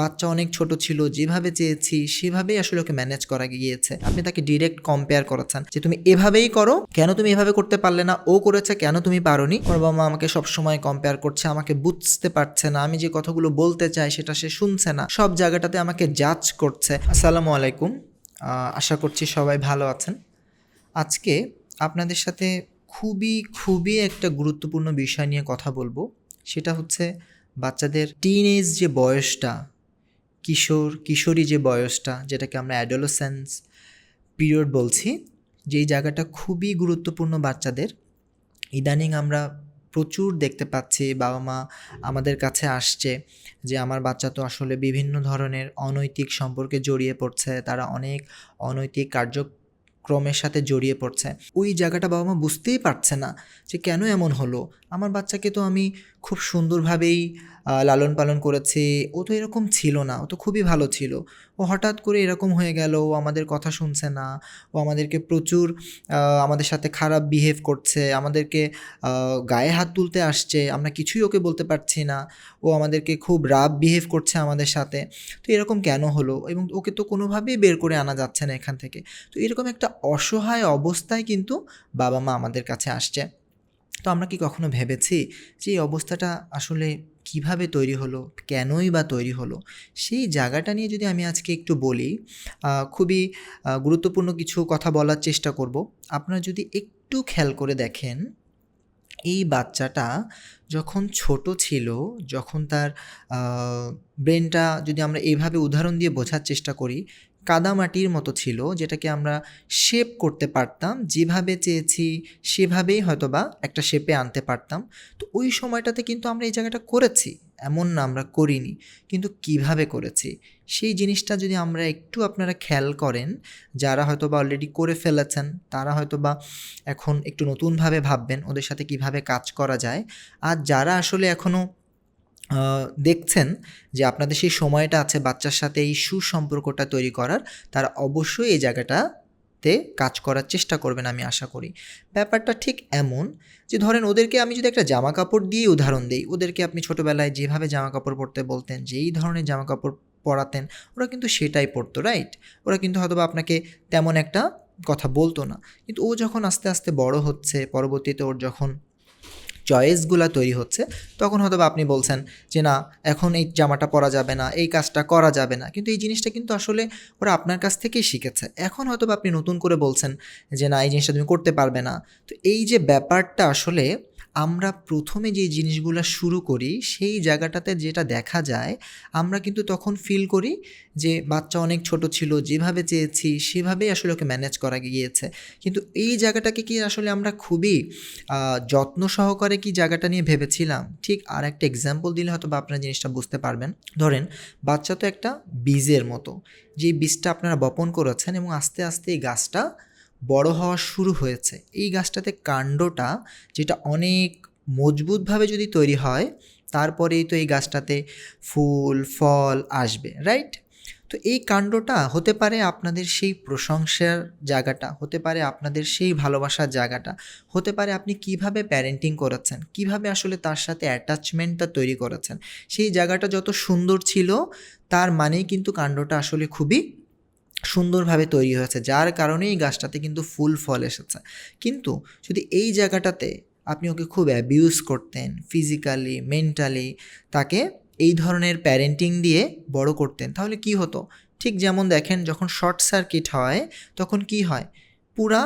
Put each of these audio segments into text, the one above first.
বাচ্চা অনেক ছোট ছিল, যেভাবে চেয়েছি সেভাবেই আসলে ওকে ম্যানেজ করা গিয়েছে। আপনি তাকে ডিরেক্ট কম্পেয়ার করেছেন যে তুমি এভাবেই করো, কেন তুমি এভাবে করতে পারলে না? ও করেছে, কেন তুমি পারোনি? ওর বাবা মা আমাকে সবসময় কম্পেয়ার করছে, আমাকে বুঝতে পারছে না। আমি যে কথাগুলো বলতে চাই সেটা সে শুনছে না। সব জায়গাটাতে আমাকে জাজ করছে। আসসালামু আলাইকুম। আশা করছি সবাই ভালো আছেন। আজকে আপনাদের সাথে খুবই খুবই একটা গুরুত্বপূর্ণ বিষয় নিয়ে কথা বলব। সেটা হচ্ছে বাচ্চাদের টিনেজ যে বয়সটা কিশোর, কিশোরী যে বয়সটা, যেটাকে আমরা অ্যাডোলোসেন্স পিরিয়ড বলছি, যেই জায়গাটা খুবই গুরুত্বপূর্ণ বাচ্চাদের, ইদানিং আমরা প্রচুর দেখতে পাচ্ছি, বাবা মা আমাদের কাছে আসছে যে আমার বাচ্চা তো আসলে বিভিন্ন ধরনের অনৈতিক সম্পর্কে জড়িয়ে পড়ছে, তারা অনেক অনৈতিক কার্যক্রমের সাথে জড়িয়ে পড়ছে। ওই জায়গাটা বাবা মা বুঝতেই পারছে না যে কেন এমন হলো? আমার বাচ্চাকে তো আমি খুব সুন্দরভাবেই লালন পালন করেছি, ও তো এরকম ছিল না, ও তো খুবই ভালো ছিল। ও হঠাৎ করে এরকম হয়ে গেল, ও আমাদের কথা শুনছে না, ও আমাদেরকে প্রচুর আমাদের সাথে খারাপ বিহেভ করছে, আমাদেরকে গায়ে হাত তুলতে আসছে, আমরা কিছুই ওকে বলতে পারছি না। ও আমাদেরকে খুব রাব বিহেভ করছে আমাদের সাথে। তো এরকম কেন হলো? এবং ওকে তো কোনোভাবেই বের করে আনা যাচ্ছে না এখান থেকে। তো এরকম একটা অসহায় অবস্থায় কিন্তু বাবা মা আমাদের কাছে আসছে। তো আমরা কি কখনো ভেবেছি যে এই অবস্থাটা আসলে কীভাবে তৈরি হলো, কেনই বা তৈরি হলো, সেই জায়গাটা নিয়ে যদি আমি আজকে একটু বলি খুবই গুরুত্বপূর্ণ কিছু কথা বলার চেষ্টা করব। আপনারা যদি একটু খেয়াল করে দেখেন, এই বাচ্চাটা যখন ছোট ছিল, যখন তার ব্রেনটা যদি আমরা এইভাবে উদাহরণ দিয়ে বোঝার চেষ্টা করি কাদামাটির মতো ছিল, যেটাকে আমরা শেপ করতে পারতাম, যেভাবে চেয়েছি সেভাবেই হয়তোবা একটা শেপে আনতে পারতাম। তো ওই সময়টাতে কিন্তু আমরা এই জায়গাটা করেছি, এমন না আমরা করিনি, কিন্তু কীভাবে করেছি? সেই জিনিসটা যদি আমরা একটু আপনারা খেয়াল করেন, যারা হয়তো বা অলরেডি করে ফেলেছেন, তারা হয়তো বা এখন একটু নতুনভাবে ভাববেন ওদের সাথে কীভাবে কাজ করা যায়। আর যারা আসলে এখনও দেখছেন যে আপনাদের সেই সময়টা আছে বাচ্চার সাথে এই সুসম্পর্কটা তৈরি করার, তারা অবশ্যই এই জায়গাটাতে কাজ করার চেষ্টা করবেন আমি আশা করি। ব্যাপারটা ঠিক এমন যে ধরেন ওদেরকে আমি যদি একটা জামা কাপড় দিয়ে উদাহরণ দিই, ওদেরকে আপনি ছোটোবেলায় যেভাবে জামা কাপড় পরতে বলতেন, যেই ধরনের জামা কাপড় পরাতেন, ওরা কিন্তু সেটাই পরতো রাইট ওরা কিন্তু হয়তোবা আপনাকে তেমন একটা কথা বলতো না। কিন্তু ও যখন আস্তে আস্তে বড় হচ্ছে, পরবর্তীতে ওর যখন চয়েসগুলো তৈরি হচ্ছে, তখন হয়তো আপনি বলছেন যে, না, এখন এই জামাটা পরা যাবে না, এই কাজটা করা যাবে না। কিন্তু এই জিনিসটা কিন্তু আসলে ওরা আপনার কাছ থেকেই শিখেছে। এখন হয়তো আপনি নতুন করে বলছেন যে, না, এই জিনিসটা তুমি করতে পারবে না। তো এই যে ব্যাপারটা আসলে আমরা প্রথমে যে জিনিসগুলো শুরু করি, সেই জায়গাটাতে যেটা দেখা যায়, আমরা কিন্তু তখন ফিল করি যে বাচ্চা অনেক ছোট ছিল, যেভাবে চেয়েছি, সেভাবেই আসলে ওকে ম্যানেজ করা গিয়েছে। কিন্তু এই জায়গাটাকে কি আসলে আমরা খুবই যত্ন সহকারে কি জায়গাটা নিয়ে ভেবেছিলাম? ঠিক আর একটা এক্সাম্পল দিলে হয়তো বা আপনারা জিনিসটা বুঝতে পারবেন। ধরেন, বাচ্চা তো একটা বীজের মতো। যে বীজটা আপনারা বপন করেছেন এবং আস্তে আস্তে এই গাছটা বড় হওয়া শুরু হয়েছে। এই গাছটাতে কাণ্ডটা যেটা অনেক মজবুতভাবে যদি তৈরি হয়, তারপরেই তো এই গাছটাতে ফুল, ফল আসবে রাইট তো এই কাণ্ডটা হতে পারে আপনাদের সেই প্রশংসার জায়গাটা, হতে পারে আপনাদের সেই ভালোবাসার জায়গাটা, হতে পারে আপনি কীভাবে প্যারেন্টিং করেছেন, কীভাবে আসলে তার সাথে অ্যাটাচমেন্টটা তৈরি করেছেন। সেই জায়গাটা যত সুন্দর ছিল, তার মানেই কিন্তু কাণ্ডটা আসলে খুবই সুন্দরভাবে তৈরি হয়েছে, যার কারণেই এই গাছটাতে কিন্তু ফুল ফল এসেছে। কিন্তু যদি এই জায়গাটাতে আপনি ওকে খুব অ্যাবিউজ করতেন ফিজিক্যালি মেন্টালি তাকে এই ধরনের প্যারেন্টিং দিয়ে বড় করতেন, তাহলে কি হতো? ঠিক যেমন দেখেন, যখন শর্ট সার্কিট হয়, তখন কি হয়? পুরা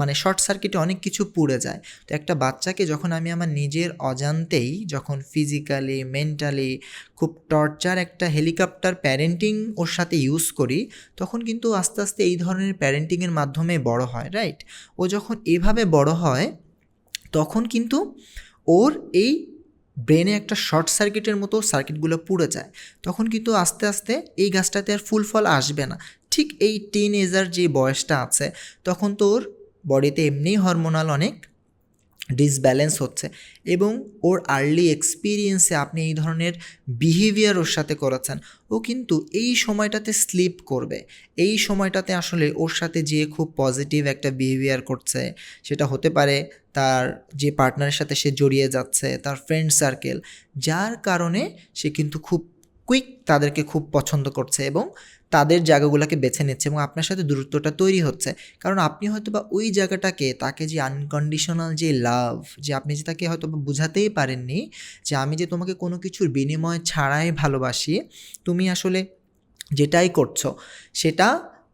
মানে শর্ট সার্কিটে অনেক কিছু পুড়ে যায়। তো একটা বাচ্চাকে যখন আমি আমার নিজের অজান্তেই যখন ফিজিক্যালি মেন্টালি খুব টর্চার একটা হেলিকপ্টার প্যারেন্টিং ওর সাথে ইউজ করি, তখন কিন্তু আস্তে আস্তে এই ধরনের প্যারেন্টিংয়ের মাধ্যমে বড় হয় রাইট ও যখন এভাবে বড় হয়, তখন কিন্তু ওর এই ব্রেনে একটা শর্ট সার্কিটের মতো সার্কিটগুলো পুড়ে যায়। তখন কিন্তু আস্তে আস্তে এই গাছটাতে আর ফুল ফল আসবে না। ঠিক এই টিন এজার যে বয়সটা আছে, তখন তো ওর বডিতে এমনিই হরমোনাল অনেক ডিসব্যালেন্স হচ্ছে এবং ওর আর্লি এক্সপিরিয়েন্সে আপনি এই ধরনের বিহেভিয়ার ওর সাথে করেছেন ও কিন্তু এই সময়টাতে স্লিপ করবে। এই সময়টাতে আসলে ওর সাথে যে খুব পজিটিভ একটা বিহেভিয়ার করছে, সেটা হতে পারে তার যে পার্টনারের সাথে সে জড়িয়ে যাচ্ছে, তার ফ্রেন্ড সার্কেল যার কারণে সে কিন্তু খুব কুইক তাদেরকে খুব পছন্দ করছে এবং তাদের জায়গাগুলোকে বেছে নিচ্ছে এবং আপনার সাথে দূরত্বটা তৈরি হচ্ছে। কারণ আপনি হয়তো বা ওই জায়গাটাকে, তাকে যে আনকন্ডিশনাল যে লাভ যে আপনি যে তাকে হয়তো বা বুঝাতেই পারেননি যে আমি যে তোমাকে কোনো কিছুর বিনিময় ছাড়াই ভালোবাসি, তুমি আসলে যেটাই করছ, সেটা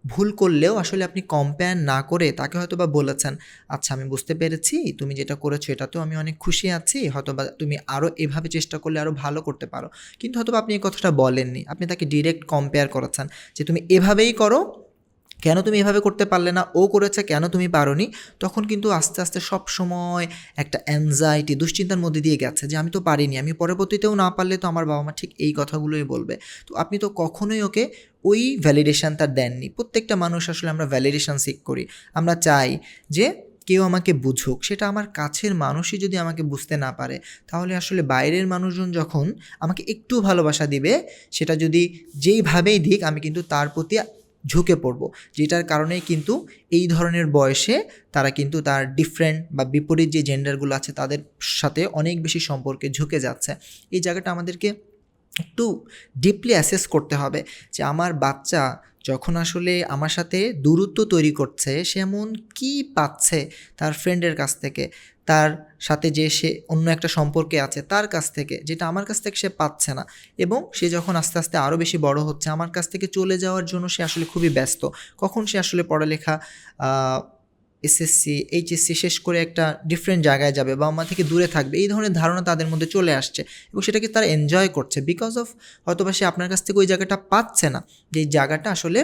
ভুল করলেও আসলে আপনি কম্পেয়ার না করে তাকে হয়তো বা বলেছেন আচ্ছা আমি বুঝতে পেরেছি, তুমি যেটা করেছ এটাতেও আমি অনেক খুশি আছি হয়তো বা তুমি আরও এভাবে চেষ্টা করলে আরও ভালো করতে পারো। কিন্তু হয়তো আপনি এই কথাটা বলেননি। আপনি তাকে ডিরেক্ট কম্পেয়ার করেছেন যে, তুমি এভাবেই করো কেন তুমি এভাবে করতে পারলে না? ও করেছে, কেন তুমি পারোনি? তখন কিন্তু আস্তে আস্তে সব সময় একটা অ্যাংজাইটি দুশ্চিন্তার মধ্যে দিয়ে গেছে যে আমি তো পারিনি, আমি পরবর্তীতেও না পারলে তো আমার বাবা মা ঠিক এই কথাগুলোই বলবে। তো আপনি তো কখনোই ওকে ওই ভ্যালিডেশন তার দেননি। প্রত্যেকটা মানুষ আসলে আমরা ভ্যালিডেশন সিক করি। আমরা চাই যে কেউ আমাকে বুঝুক, সেটা আমার কাছের মানুষই যদি আমাকে বুঝতে না পারে, তাহলে আসলে বাইরের মানুষজন যখন আমাকে একটু ভালোবাসা দিবে, সেটা যদি যেইভাবেই দিক, আমি কিন্তু তার প্রতি ঝুঁকে পড়ব, যেটার কারণে কিন্তু এই ধরনের বয়সে তারা কিন্তু তার ডিফারেন্ট বা বিপরীত যে জেন্ডারগুলো আছে তাদের সাথে অনেক বেশি সম্পর্কে ঝুঁকে যাচ্ছে। এই জায়গাটা আমাদেরকে একটু ডিপলি অ্যাসেস করতে হবে যে আমার বাচ্চা যখন আসলে আমার সাথে দূরত্ব তৈরি করছে, সে এমন কী পাচ্ছে তার ফ্রেন্ডের কাছ থেকে? তার সাথে যে সে অন্য একটা সম্পর্কে আছে তার কাছ থেকে, যেটা আমার কাছ থেকে সে পাচ্ছে না। এবং সে যখন আস্তে আস্তে আরও বেশি বড় হচ্ছে, আমার কাছ থেকে চলে যাওয়ার জন্য সে আসলে খুবই ব্যস্ত। কখন সে আসলে পড়ালেখা এসএসসি, এইচএসসি শেষ করে একটা ডিফারেন্ট জায়গায় যাবে বা আমার থেকে দূরে থাকবে, এই ধরনের ধারণা তাদের মধ্যে চলে আসছে এবং সেটাকে তারা এনজয় করছে। বিকজ অফ হয়তোবা সে আপনার কাছ থেকে ওই জায়গাটা পাচ্ছে না, যে জায়গাটা আসলে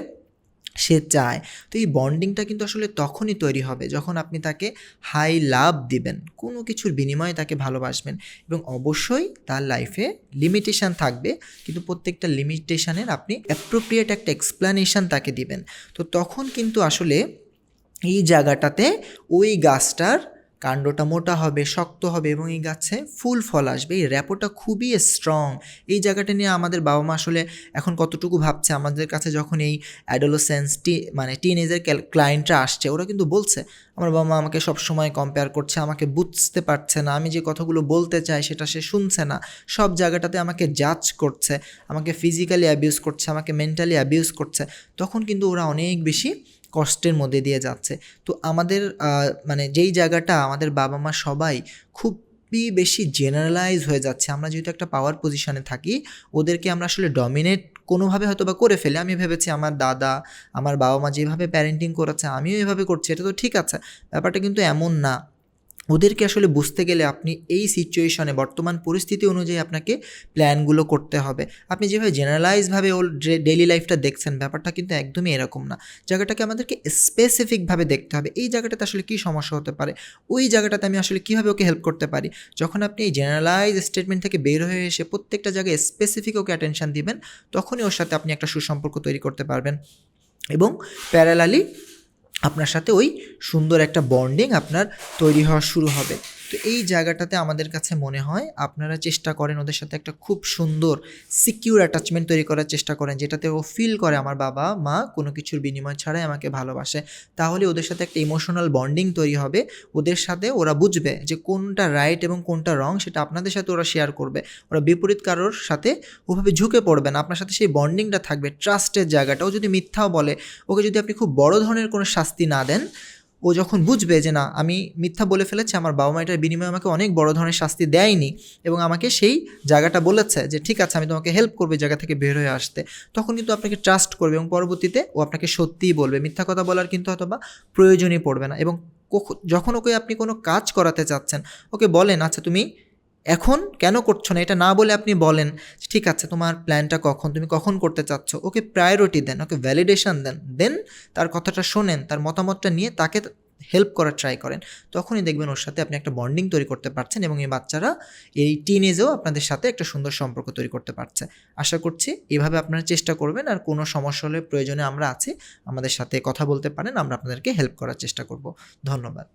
সে চায়। তো এই বন্ডিংটা কিন্তু আসলে তখনই তৈরি হবে যখন আপনি তাকে হাই লাভ দিবেন। কোনো কিছুর বিনিময়ে তাকে ভালোবাসবেন এবং অবশ্যই তার লাইফে লিমিটেশান থাকবে। কিন্তু প্রত্যেকটা লিমিটেশানের আপনি অ্যাপ্রোপ্রিয়েট একটা এক্সপ্লানেশান তাকে দিবেন। তো তখন কিন্তু আসলে এই জায়গাটাতে ওই গাছটার কাণ্ডটা মোটা হবে, শক্ত হবে এবং এই গাছে ফুল ফল আসবে। এই র্যাপোটা খুবই স্ট্রং এই জায়গাটা নিয়ে আমাদের বাবা মা আসলে এখন কতটুকু ভাবছে? আমাদের কাছে যখন এই অ্যাডোলোসেন্স টি মানে টিনেজের ক্লায়েন্টরা আসছে, ওরা কিন্তু বলছে, আমার বাবা মা আমাকে সবসময় কম্পেয়ার করছে, আমাকে বুঝতে পারছে না। আমি যে কথাগুলো বলতে চাই সেটা সে শুনছে না। সব জায়গাটাতে আমাকে জাজ করছে, আমাকে ফিজিক্যালি অ্যাবিউজ করছে, আমাকে মেন্টালি অ্যাবিউজ করছে। তখন কিন্তু ওরা অনেক বেশি কষ্টের মধ্যে দিয়ে যাচ্ছে। তো আমাদের মানে যেই জায়গাটা আমাদের বাবা মা সবাই খুবই বেশি জেনারেলাইজ হয়ে যাচ্ছে, আমরা যেহেতু একটা পাওয়ার পজিশনে থাকি, ওদেরকে আমরা আসলে ডমিনেট কোনোভাবে হয়তো বা করে ফেলে। আমি ভেবেছি আমার দাদা, আমার বাবা মা যেভাবে প্যারেন্টিং করেছে আমিও এভাবে করছি, এটা তো ঠিক আছে। ব্যাপারটা কিন্তু এমন না। ওদেরকে আসলে বুঝতে গেলে আপনি এই সিচুয়েশনে বর্তমান পরিস্থিতি অনুযায়ী আপনাকে প্ল্যানগুলো করতে হবে। আপনি যেভাবে জেনারেলাইজভাবে ওর ডেলি লাইফটা দেখছেন, ব্যাপারটা কিন্তু একদমই এরকম না। জায়গাটাকে আমাদেরকে স্পেসিফিকভাবে দেখতে হবে। এই জায়গাটাতে আসলে কী সমস্যা হতে পারে? ওই জায়গাটাতে আমি আসলে কীভাবে ওকে হেল্প করতে পারি? যখন আপনি এই জেনারেলাইজ স্টেটমেন্ট থেকে বের হয়ে এসে প্রত্যেকটা জায়গায় স্পেসিফিক ওকে অ্যাটেনশান দিবেন, তখনই ওর সাথে আপনি একটা সুসম্পর্ক তৈরি করতে পারবেন। এবং প্যারালালি আপনার সাথে ওই সুন্দর একটা বন্ডিং আপনার তৈরি হওয়া শুরু হবে। তো এই জায়গাটাতে আমাদের কাছে মনে হয় আপনারা চেষ্টা করেন ওদের সাথে একটা খুব সুন্দর সিকিউর অ্যাটাচমেন্ট তৈরি করার চেষ্টা করেন, যেটাতে ও ফিল করে আমার বাবা, মা কোনো কিছুর বিনিময় ছাড়াই আমাকে ভালোবাসে। তাহলে ওদের সাথে একটা ইমোশনাল বন্ডিং তৈরি হবে, ওদের সাথে ওরা বুঝবে যে কোনটা রাইট এবং কোনটা রং সেটা আপনাদের সাথে ওরা শেয়ার করবে। ওরা বিপরীত কারোর সাথে ওভাবে ঝুঁকে পড়বে না, আপনার সাথে সেই বন্ডিংটা থাকবে ট্রাস্টের জায়গাটা। ও যদি মিথ্যাও বলে, ওকে যদি আপনি খুব বড় ধরনের কোনো শাস্তি না দেন ও যখন বুঝবে যে না, আমি মিথ্যা বলে ফেলেছি, আমার বাবা মা এটার বিনিময়ে আমাকে অনেক বড় ধরনের শাস্তি দেয়নি এবং আমাকে সেই জায়গাটা বলেছে যে, ঠিক আছে, আমি তোমাকে হেল্প করব জায়গা থেকে বের হয়ে আসতে। তখন কিন্তু আপনাকে ট্রাস্ট করবে এবং পরবর্তীতে ও আপনাকে সত্যিই বলবে। মিথ্যা কথা বলার কিন্তু হয়তো বা প্রয়োজনই পড়বে না এবং যখন ওকে আপনি কোনো কাজ করাতে চাচ্ছেন, ওকে বলেন আচ্ছা তুমি এখন কেন করছ না? এটা না বলে আপনি বলেন, ঠিক আছে, তোমার প্ল্যানটা কখন? তুমি কখন করতে চাচ্ছ? ওকে প্রায়োরিটি দেন, ওকে ভ্যালিডেশন দেন দেন তার কথাটা শোনেন, তার মতামতটা নিয়ে তাকে হেল্প করার ট্রাই করেন। তখনই দেখবেন ওর সাথে আপনি একটা বন্ডিং তৈরি করতে পারছেন এবং এই বাচ্চারা এই টিনেজেও আপনাদের সাথে একটা সুন্দর সম্পর্ক তৈরি করতে পারছে। আশা করছি এভাবে আপনারা চেষ্টা করবেন আর কোনো সমস্যা হলে প্রয়োজনে আমরা আছি, আমাদের সাথে কথা বলতে পারেন, আমরা আপনাদেরকে হেল্প করার চেষ্টা করব। ধন্যবাদ।